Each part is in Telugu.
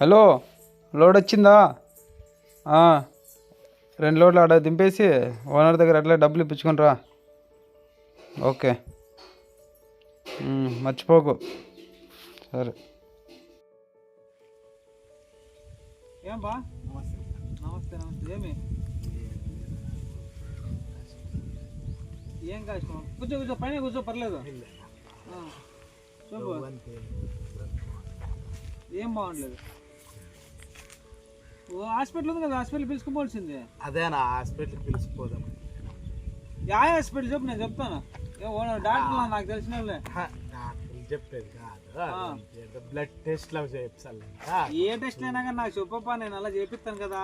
హలో లోడ్ వచ్చిందా? రెండు లోడ్లు ఆడ దింపేసి ఓనర్ దగ్గర అట్లా డబ్బులు ఇప్పించుకొని రా. ఓకే. మర్చిపోకు. సరే. ఏం బా? నమస్తే నమస్తే. నమస్తే ఏమి? ఏం కష్టం కూర్చో కూర్చో పైన కూర్చో పర్లేదు. ఏం బాగుండలేదు? హాస్పిటల్ ఉంది కదా హాస్పిటల్ పిలుచుకోవాల్సిందే అదే నా హాస్పిటల్కి పిలిచిపోదాం యా హాస్పిటల్ చెప్పు నేను చెప్తాను. డాక్టర్ నాకు తెలిసిన వాళ్ళే డాక్టర్లు చెప్పేది కాదు బ్లడ్ టెస్ట్ అవి చేయించాలి ఏ టెస్ట్ అయినా కానీ నాకు చెప్పప్పా నేను అలా చేపిస్తాను కదా.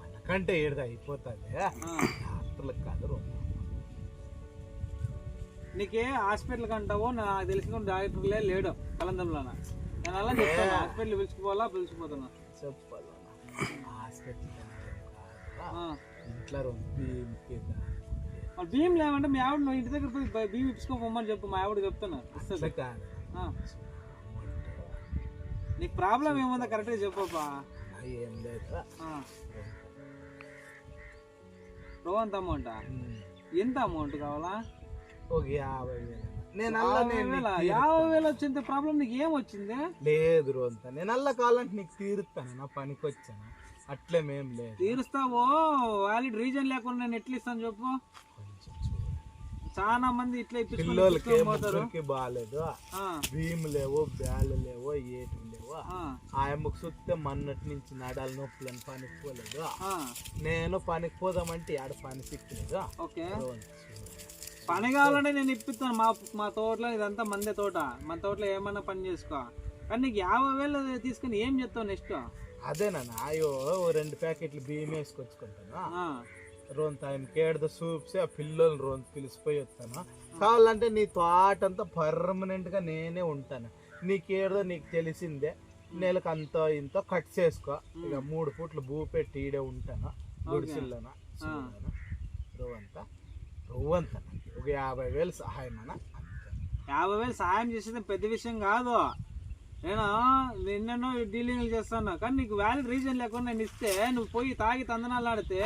మనకంటే ఏడు అయిపోతుంది. డాక్టర్లకు కాదు. నీకే హాస్పిటల్ కంటావో నాకు తెలిసిన డాక్టర్లే లేడు కలందంలోన నేను అలా చెప్తాను హాస్పిటల్ పిలుచుకోవాలా పిలుచుకుపోతున్నా చెప్పాలి. ఇంట్లో. మరి బియ్యం లేవంటే మీ ఆవిడ ఇంటి దగ్గర పోయి బియ్యం ఇప్పించుకోమని చెప్పు మా ఆవిడ చెప్తాను అట్లా ఇస్తుంది. కాదు. ఆ. నీకు ప్రాబ్లం ఏముందో కరెక్ట్గా చెప్పప్పా నా ఏం లేదు. రోవంత అమౌంట్. ఎంత అమౌంట్ కావాలా? ఒక యాభై వేలు. నేను అల్ల నేను యాభై వేలు వచ్చింది ప్రాబ్లం నీకు ఏం వచ్చింది? లేదు రోంత నేను అల్ల కావాలంటే నీకు తీరుతాను నా పనికి వచ్చాను. అట్లేమేం లేదు. తీరుస్తావో? వ్యాలిడ్ రీజన్ లేకుండా నేను ఎట్లా ఇస్తాను చెప్పు. చాలా మంది ఇట్లా పిల్లోలకి బాగాలేదు భీమ్ లేవు బ్యాలు లేవు ఏటి లేవు ఆ, అమ్మకు సుత్తే మన్నటి నుంచి నడాలి నొప్పులని పనికి పోలేదు ఆ, నేను పనికి పోదామంటే ఆడ పని సిక్కలేదు ఓకే. పని కావాలంటే నేను ఇప్పిస్తాను. మా మా తోటలో ఇదంతా మందే తోట. మన తోటలో ఏమన్నా పని చేసుకో. కానీ నీకు యాభై వేలు తీసుకుని ఏం చెప్తావు నెక్స్ట్? అదేనా అయ్యో ఓ రెండు ప్యాకెట్లు బియ్యం వేసుకొచ్చుకుంటాను. రోంత ఆయనకి ఏడద సూప్స్ ఆ పిల్లలు రోంత పిలిచిపోయి వస్తాను. కావాలంటే నీ తోటంతా పర్మనెంట్గా నేనే ఉంటాను. నీకేడదో నీకు తెలిసిందే. నెలకు అంత ఇంత కట్ చేసుకో. ఇక మూడు ఫుట్లు భూ పెట్టి ఈడే ఉంటాను. గుడిసిల్లోన? రోవంతా రోవంతా ఒక యాభై వేలు సహాయం అన్న. యాభై వేలు సాయం చేసేది పెద్ద విషయం కాదు. నేను నిన్నెన్నో డీలింగ్లు చేస్తాను. కానీ నీకు వ్యాలిడ్ రీజన్ లేకుండా నేను ఇస్తే నువ్వు పోయి తాగి తందనాలు ఆడితే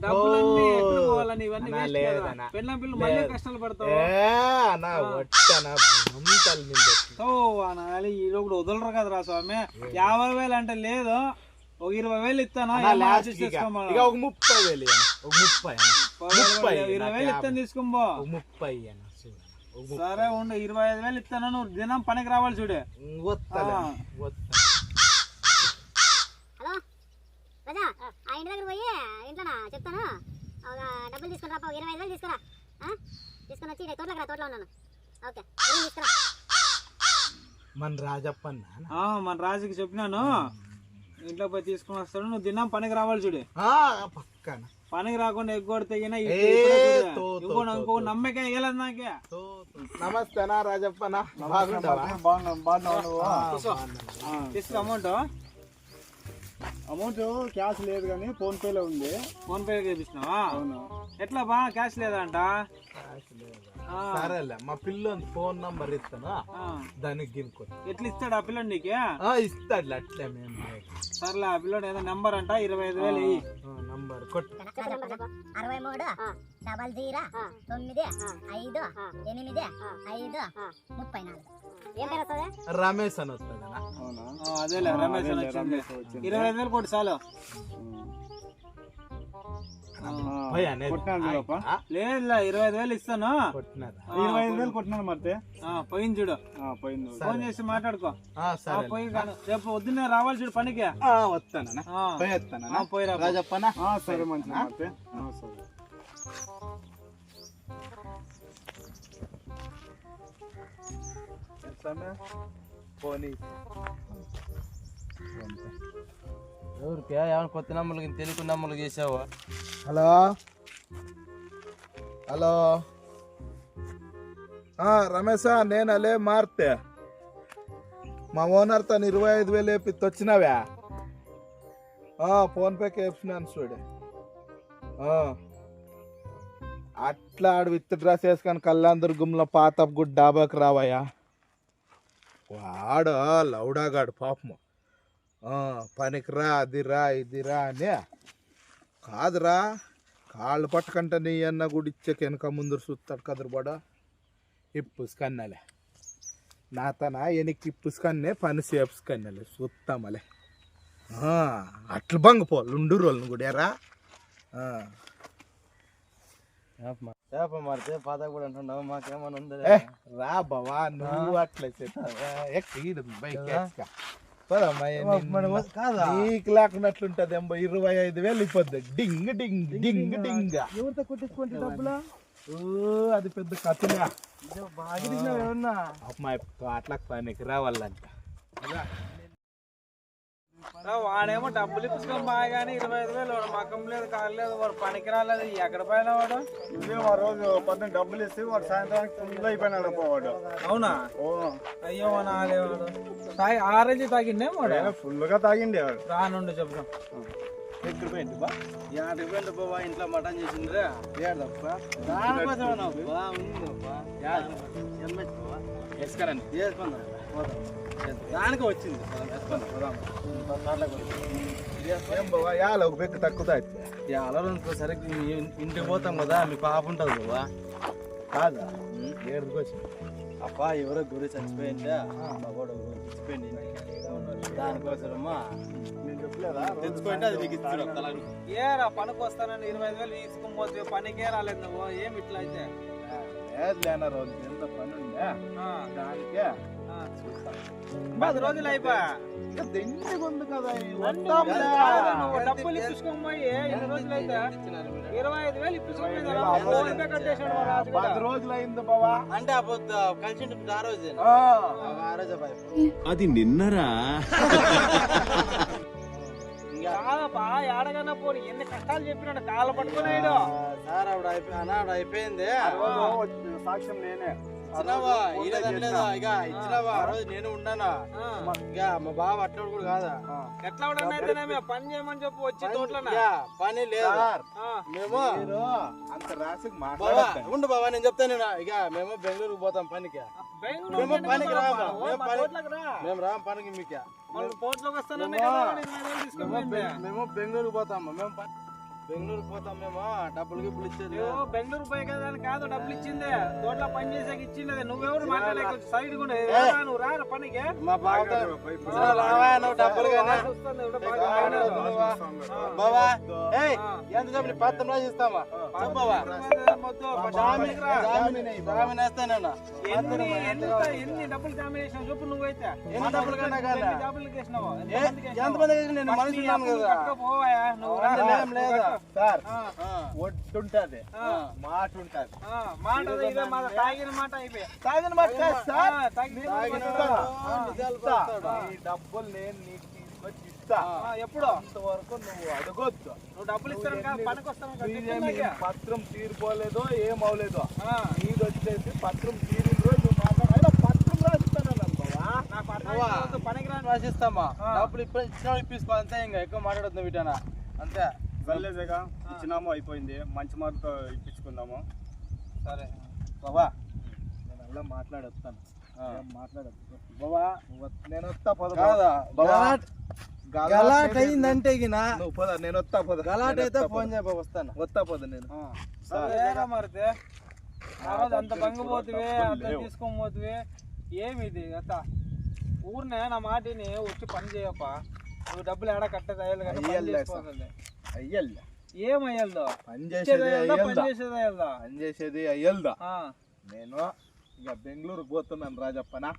డబ్బులన్నీ ఎక్కడ పోవాలని ఇవన్నీ కదా. పెళ్ళాం పిల్లలు మళ్ళీ కష్టాలు పడతావు. ఈ లోపల వదలరు కదరా స్వామి? యాభై వేలు అంటే లేదు. ఒక ఇరవై వేలు ఇస్తాను. ఒక ముప్పై వేలు. ఒక ముప్పై. ముప్పై ఇరవై వేలు ఇస్తాను తీసుకోబో ముప్పై అన్న. సరే ఉండు ఇరవై ఐదు వేలు ఇస్తాను నువ్వు దినం పనికి రావాలి చూడు. వత్తలే, ఆ. వత్తలే. హలో రజా ఆ ఇంటి దగ్గర పోయి ఇంట్లోనా? చెప్తాను. ఒక డబ్బులు తీసుకుని రాపా ఒక ఇరవై ఐదు వేలు తీసుకురా. ఆ? తీసుకుని వచ్చి ఇక్కడ తోటలోకి రా తోటలో ఉన్నాను. ఓకే ఏం తీసుకురా. మన రాజప్ప అన్న. ఆ, మన రాజుకి చెప్పినాను. ఇంట్లో పోయి తీసుకుని వస్తాడు నువ్వు దినం పనికి రావాలి చూడు. పక్కన. పనికి రాకుండా ఎగ్గొడితే గిన ఏ, తో, తో, ఇంకో నమ్మకం వేయలేదు నాకే. నమస్తేనా రాజప్పనా? బాగుంటావా తీసుకో అమౌంట్. అమౌంట్ క్యాష్ లేదు కానీ ఫోన్ పేలో ఉంది. ఫోన్ పే చేపిస్తున్నావా ఎట్లా బా క్యాష్ లేదంట సరేలే మా పిల్లని ఫోన్ నంబర్ ఇస్తాను. దానికి గినుకో ఎట్లా ఇస్తాడు ఆ పిల్లోడు నీకే? ఇస్తాడులే అట్లే మేము. సర్లే ఆ పిల్లోడు ఏదో నెంబర్ అంట ఇరవై ఐదు వేలు నంబర్ కొట్టు. అరవై మూడు డబల్ జీరో తొమ్మిది ఐదు ఎనిమిది ఐదు ముప్పై నాలుగు వస్తుంది? రమేష్ అని ఆ, అదేలే రమేష్ అని వచ్చింది ఇరవై ఐదు వేలు కొట్టి చాలు. లేదు ఇరవై ఐదు వేలు ఇస్తాను. ఇరవై ఐదు వేలు కొట్టినాను మరితే. ఆ, పోయింది చూడు. ఆ, పోయింది ఫోన్ చేసి మాట్లాడుకో. ఆ, ఆ, సరే పోయి కాను. రేపు పొద్దున్నే రావాలి చూడు పనికి. పోయిరా పో. రాజప్పనా ఆ, సరే. ఆ, సరే. పోనీ. ఎవరికి? ఏమైనా కొత్త నమ్మలకి తెలుగు నమ్మలు చేసావా? హలో? హలో? రమేష్ నేను అలే మార్తే. మా ఓనర్ తను ఇరవై ఐదు వేలు వేపిత్తి వచ్చినావా? ఫోన్పేకి వేపినాను చూడు. అట్లా ఆడు విత్ డ్రెస్ వేసుకొని కళ్ళందరు గుమ్లో పాత గుడ్ డాబాకి రావయ్యా. వాడు లౌడాగాడు పాపము. పనికిరా అదిరా ఇదిరా అని కాదురా కాళ్ళు పట్టుకంటే నీ అన్న గుడిచ్చక వెనక ముందు చూస్తాడు కదురుబడ ఇప్పుసుకన్నలే నా తన వెనక్కి ఇప్పుసుకన్నే పని సేపుసుకన్నలే చూస్తామలే ఆ, అట్లు బంగిపో లుండు రోజులను గుడారా. చేప మారితే పాత కూడా అంటున్నావు మాకేమన్నా ఉందా రా బావా నువ్వు అట్లా ఎక్కడు నీకు లేకున్నట్లుంటది ఎంబ ఇరవై ఐదు వేలు అయిపోద్ది డింగ్ డింగ్ డింగ్ డింగ్ ఎవరితో కొట్టించుకుంటే డబ్బులు? ఓ అది పెద్ద కథలే బాగా అమ్మాయి అట్లా పనికి రావాలంట. వాడేమో డబ్బులు ఇప్పించుకొని బాగానే ఇరవై ఐదు వేలు వాడు. మకం లేదు కాలు లేదు వాడు పనికి రాలేదు ఎక్కడ పోయినా వాడు? నువ్వే ఆ రోజు పొద్దున్న డబ్బులు ఇస్తే వాడు సాయంత్రానికి ఫుల్ అయిపోయినాడు పోవాడు అవునా? ఓ. అయ్యో నాలేవాడు తాగి ఆరేంజ్ తాగిండే వాడు? ఫుల్గా తాగిండే వాడు. రానుండి చెప్తాం ఎక్కడ పోయింది బా? యాభై బాబా ఇంట్లో మటన్ చేసిండ్రా. ఏడప్పా? దానికోసం ఎస్కరండి. చేసుకుందాం దానికి వచ్చింది. యాల ఒక పెక్క అలరు సరే ఇంటికి పోతాం కదా మీ పాప ఉంటుంది బాబా కాదా? ఏడుకు వచ్చింది అప్పా ఎవరో గురి చచ్చిపోయిందా మా కూడా చచ్చిపోయింది చెప్పలేదా? తెచ్చుకుంటే అది నీకు ఇచ్చారు ఏరా పనికి వస్తానని ఇరవై ఐదు వేలు తీసుకుని పోతే పనికే రాలేదు నువ్వు. ఏమి ఇట్లా అయితే? లేదు లేనా రోజు. ఎంత పని ఉందా? దానికే. పది రోజులు ఇంకా దండిగా ఉంది కదా నువ్వు డబ్బులు ఎన్ని రోజులు అయితే ఇరవై ఐదు వేలు. పది రోజులు అయింది బావా. అంటే ఆ పొద్దు కలిసి ఆ రోజు ఆ. అది నిన్నరా? కాదప్పా ఏడగన్నా పోనీ ఎన్ని కష్టాలు చెప్పినాడు కాళ్ళ పట్టుకున్నాడు సార్ ఆవిడ అయిపోయింది. సాక్ష్యం నేనే. ఇచ్చినావా? ఇక ఇచ్చినావా? ఆ రోజు నేను ఉన్నానా? ఇక మా బావ అట్లా కూడా కాదా? ఎట్లా ఉండనైతేనేమే పని చేయమని చెప్పు వచ్చి తోటలోనా? ఇక పని లేదు. సార్, ఆ, మేము అంత ఉండు బావా నేను చెప్తాను. ఇక మేము బెంగళూరుకు పోతాం పనికి. బెంగళూరు మేము పనికి? రామా? మేము రా. పనికి మీకు. మేము- వేలు తీసుకొని మేము పోయింది. బె- మేము బెంగళూరుకు పోతాం మేము? డబ్బులు గిబ్బులు ఇచ్చేది బెంగళూరు పోయి కదా అని కాదు డబ్బులు ఇచ్చిందే. తోటలో పని చేసాక ఇచ్చిండే నువ్వెవరు మాట్లాడలేక సైడ్ కూడా నువ్వు రా పనికి. మా రావా నువ్వు డబ్బులు బాగా బావా. ఏయ్ ఎంత ఇస్తామా చెప్పవా? ఎన్ని డబ్బులు చెప్పు నువ్వైతే ఎన్ని డబ్బులు కన్నా కానీ? డబ్బులు నేను మనిషి ఉన్నాను కదా. కట్టుకోపోవాయా, నువ్వు లేదా. సార్ ఆ, మాట ఉంటది మాట తాగిన మాట అయిపోయా. తాగిన మాట సార్. ఈ డబ్బులు నేను నీకు తీసుకొచ్చి ఇస్తా. ఎప్పుడు? అంతవరకు నువ్వు అడగొద్దు. నువ్వు డబ్బులు ఇస్తాను పనికి. పత్రం తీరిపోలేదో ఏం అవలేదో నీది వచ్చేసి పత్రం రోజు నువ్వు మాట్లాడు అయినా పత్రం. కాదు, పనికి రాను. రాసిస్తామా. డబ్బులు ఇప్పుడు ఇచ్చిన ఇప్పిసుకో అంతే ఇంకా ఎక్కువ మాట్లాడొద్దు వీటనా అంతే. వెళ్ళేదేగా ఇచ్చినాము అయిపోయింది. మంచి మాటతో ఇప్పించుకుందాము. సరే. బావా. నేను అలా మాట్లాడొస్తాను నువ్వు వత్- నేను వస్తా పద కాదా? గలాట్. అయిందంటే నువ్వు పద? నేను వస్తా పద? గలాట్ అయితే ఫోన్. చేయబో వస్తాను. వస్తా పద నేను? సరేరా మరితే. ఆ రోజు అంత బంగు పోతువే అంత తీసుకొని పోతువే. ఏమి ఇది అత్త. ఊరినే నా మాటిని వచ్చి పని చేయప్ప. నువ్వు డబ్బులు ఏడా కట్టేది? అయ్యాలి పని అయ్యాలి ఏం అయ్యాలదో? పని ఇచ్చేది చేసేది అయ్యాలదా? పని అయ్యల్దా? చేసేది అయ్యాలదా? పని చేసేది అయ్యల్దా? నేను ఇక బెంగళూరు పోతున్నాను రాజప్పనా?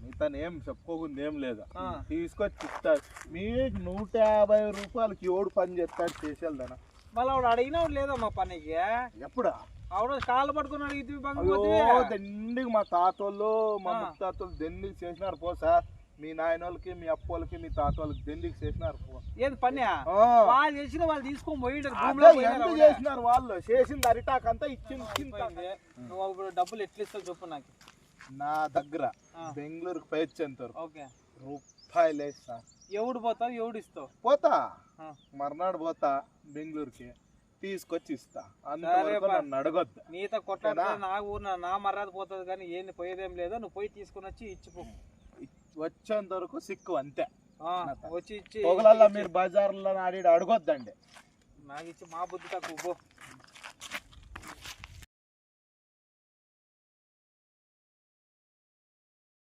మిగతాను ఏం చెప్పుకోకుండా ఏం లేదు. తీసుకొచ్చి ఇస్తాడు మీకు నూట యాభై రూపాయలకి ఎవడు పని చేస్తాడు చేసేదానా మళ్ళీ ఆవిడ అడిగినావు లేదా మా పనికి. ఎప్పుడా? ఆవిడ కాళ్ళు పట్టుకుని అడిగితే దండికి మా తాతోళ్ళు మా. ముత్తాతోళ్ళు దండికి చేసినారు పో సార్. మీ నాయనోళ్ళకి మీ అప్పోళ్ళకి మీ తాతోళ్ళకి దండికి చేసినారు పో ఏది పని. వాళ్ళు చేసిన వాళ్ళు తీసుకొని పోయింటారు భూమిలో ఎంత. చేసినారు వాళ్ళు? చేసింది అరిటాకంతా ఇచ్చింది. నువ్వు ఇప్పుడు డబ్బులు ఎట్లా ఇస్తావు చెప్పు నాకు. నా దగ్గర. బెంగళూరుకి పోయొచ్చేంత వరకు ఓకే. రూపాయలు లేదు సార్. ఎవడు పోతావు? ఎవడు ఇస్తావు? పోతా. మర్నాడు పోతా బెంగళూరుకి. తీసుకొచ్చి ఇస్తా. అంతవరకు. నన్ను అడగొద్దు. నీతో కదా? నా ఊరు నా- నా మర్యాద పోతుంది కానీ ఏంది పోయేదేం లేదు. నువ్వు పోయి తీసుకుని వచ్చి ఇచ్చిపో. వచ్చేంత వరకు సిక్కు అంతే. వచ్చి ఇచ్చి పొగలల్లా మీరు బజార్లో ఆడి అడగొద్దండి. నాకు ఇచ్చి మా బుద్ధి తక్కువ